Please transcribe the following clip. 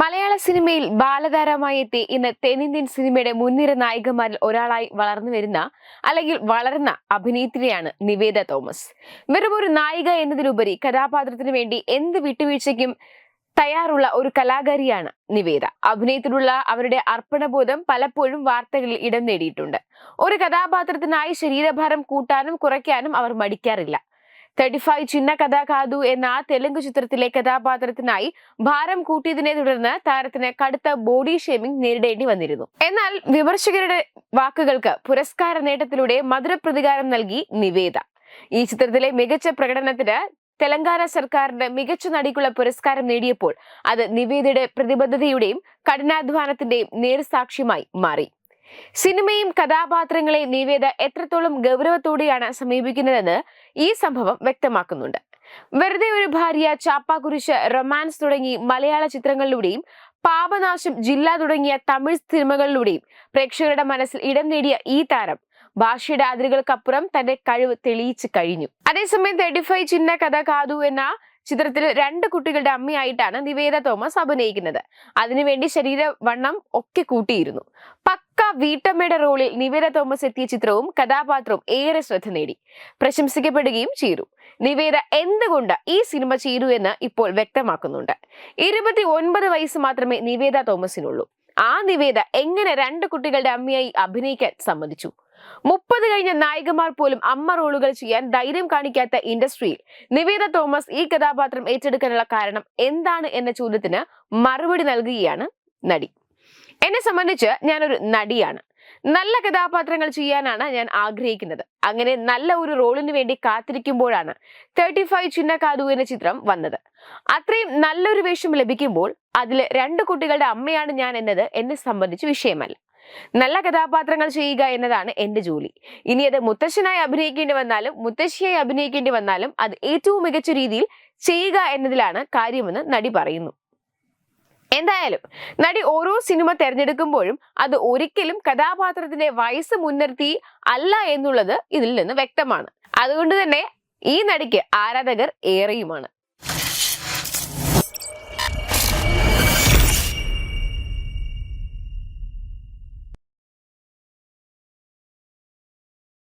മലയാള സിനിമയിൽ ബാലതാരമായി എത്തി ഇന്ന് തെന്നിന്ത്യൻ സിനിമയുടെ മുൻനിര നായികമാരിൽ ഒരാളായി വളർന്നു വരുന്ന അല്ലെങ്കിൽ വളർന്ന അഭിനേത്രിയാണ് നിവേദ തോമസ്. വെറും ഒരു നായിക എന്നതിലുപരി കഥാപാത്രത്തിന് വേണ്ടി എന്ത് വിട്ടുവീഴ്ചയ്ക്കും തയ്യാറുള്ള ഒരു കലാകാരിയാണ് നിവേദ. അഭിനയത്തിലുള്ള അവരുടെ അർപ്പണബോധം പലപ്പോഴും വാർത്തകളിൽ ഇടം നേടിയിട്ടുണ്ട്. ഒരു കഥാപാത്രത്തിനായി ശരീരഭാരം കൂട്ടാനും കുറയ്ക്കാനും അവർ മടിക്കാറില്ല. തേർട്ടി ഫൈവ് ചിന്ന കഥാ കാതു എന്ന തെലുങ്ക് ചിത്രത്തിലെ കഥാപാത്രത്തിനായി ഭാരം കൂട്ടിയതിനെ തുടർന്ന് താരത്തിന് കടുത്ത ബോഡി ഷേമിംഗ് നേരിടേണ്ടി വന്നിരുന്നു. എന്നാൽ വിമർശകരുടെ വാക്കുകൾക്ക് പുരസ്കാര നേട്ടത്തിലൂടെ മധുരപ്രതികാരം നൽകി നിവേദ. ഈ ചിത്രത്തിലെ മികച്ച പ്രകടനത്തിന് തെലങ്കാന സർക്കാരിന്റെ മികച്ച നടിക്കുള്ള പുരസ്കാരം നേടിയപ്പോൾ അത് നിവേദയുടെ പ്രതിബദ്ധതയുടെയും കഠിനാധ്വാനത്തിന്റെയും നേർസാക്ഷ്യമായി മാറി. സിനിമയും കഥാപാത്രങ്ങളെ നിവേദ എത്രത്തോളം ഗൗരവത്തോടെയാണ് സമീപിക്കുന്നതെന്ന് ഈ സംഭവം വ്യക്തമാക്കുന്നുണ്ട്. വെറുതെ ഒരു ഭാര്യ ചാപ്പാക്കുരിശ് റൊമാൻസ് തുടങ്ങി മലയാള ചിത്രങ്ങളിലൂടെയും പാപനാശം ജില്ല തുടങ്ങിയ തമിഴ് സിനിമകളിലൂടെയും പ്രേക്ഷകരുടെ മനസ്സിൽ ഇടം നേടിയ ഈ താരം ഭാഷയുടെ അതിരുകൾക്കപ്പുറം തന്റെ കഴിവ് തെളിയിച്ചു കഴിഞ്ഞു. അതേസമയം തേർട്ടി ഫൈവ് ചിന്ന കഥ കാതു എന്ന ചിത്രത്തിൽ രണ്ട് കുട്ടികളുടെ അമ്മയായിട്ടാണ് നിവേദ തോമസ് അഭിനയിക്കുന്നത്. അതിനുവേണ്ടി ശരീരവണ്ണം ഒക്കെ കൂട്ടിയിരുന്നു. പക്ക വീട്ടമ്മയുടെ റോളിൽ നിവേദ തോമസ് എത്തിയ ചിത്രവും കഥാപാത്രവും ഏറെ ശ്രദ്ധ നേടി. പ്രശംസിക്കപ്പെടുകയും ചെയ്തു. നിവേദ എന്തുകൊണ്ട് ഈ സിനിമ ചെയ്തു എന്ന് ഇപ്പോൾ വ്യക്തമാക്കുന്നുണ്ട്. ഇരുപത്തി ഒൻപത് വയസ്സ് മാത്രമേ നിവേദ തോമസിനുള്ളൂ. ആ നിവേദ എങ്ങനെ രണ്ട് കുട്ടികളുടെ അമ്മയായി അഭിനയിക്കാൻ സമ്മതിച്ചു? മുപ്പത് കഴിഞ്ഞ നായികമാർ പോലും അമ്മ റോളുകൾ ചെയ്യാൻ ധൈര്യം കാണിക്കാത്ത ഇൻഡസ്ട്രിയിൽ നിവേദ തോമസ് ഈ കഥാപാത്രം ഏറ്റെടുക്കാനുള്ള കാരണം എന്താണ് എന്ന ചോദ്യത്തിന് മറുപടി നൽകുകയാണ് നടി. എന്നെ സംബന്ധിച്ച് ഞാനൊരു നടിയാണ്. നല്ല കഥാപാത്രങ്ങൾ ചെയ്യാനാണ് ഞാൻ ആഗ്രഹിക്കുന്നത്. അങ്ങനെ നല്ല ഒരു റോളിന് വേണ്ടി കാത്തിരിക്കുമ്പോഴാണ് തേർട്ടി ഫൈവ് ചിന്നക്കാതു എന്ന ചിത്രം വന്നത്. അത്രയും നല്ലൊരു വേഷം ലഭിക്കുമ്പോൾ അതിൽ രണ്ട് കുട്ടികളുടെ അമ്മയാണ് ഞാൻ എന്നത് എന്നെ സംബന്ധിച്ച് വിഷയമല്ല. നല്ല കഥാപാത്രങ്ങൾ ചെയ്യുക എന്നതാണ് എന്റെ ജോലി. ഇനി അത് മുത്തശ്ശനായി അഭിനയിക്കേണ്ടി വന്നാലും മുത്തശ്ശിയായി അഭിനയിക്കേണ്ടി വന്നാലും അത് ഏറ്റവും മികച്ച രീതിയിൽ ചെയ്യുക എന്നതിലാണ് കാര്യമെന്ന് നടി പറയുന്നു. എന്തായാലും നടി ഓരോ സിനിമ തിരഞ്ഞെടുക്കുമ്പോഴും അത് ഒരിക്കലും കഥാപാത്രത്തിന്റെ വയസ്സ് മുൻനിർത്തി അല്ല എന്നുള്ളത് ഇതിൽ നിന്ന് വ്യക്തമാണ്. അതുകൊണ്ട് തന്നെ ഈ നടിക്ക് ആരാധകർ ഏറെയുമാണ്.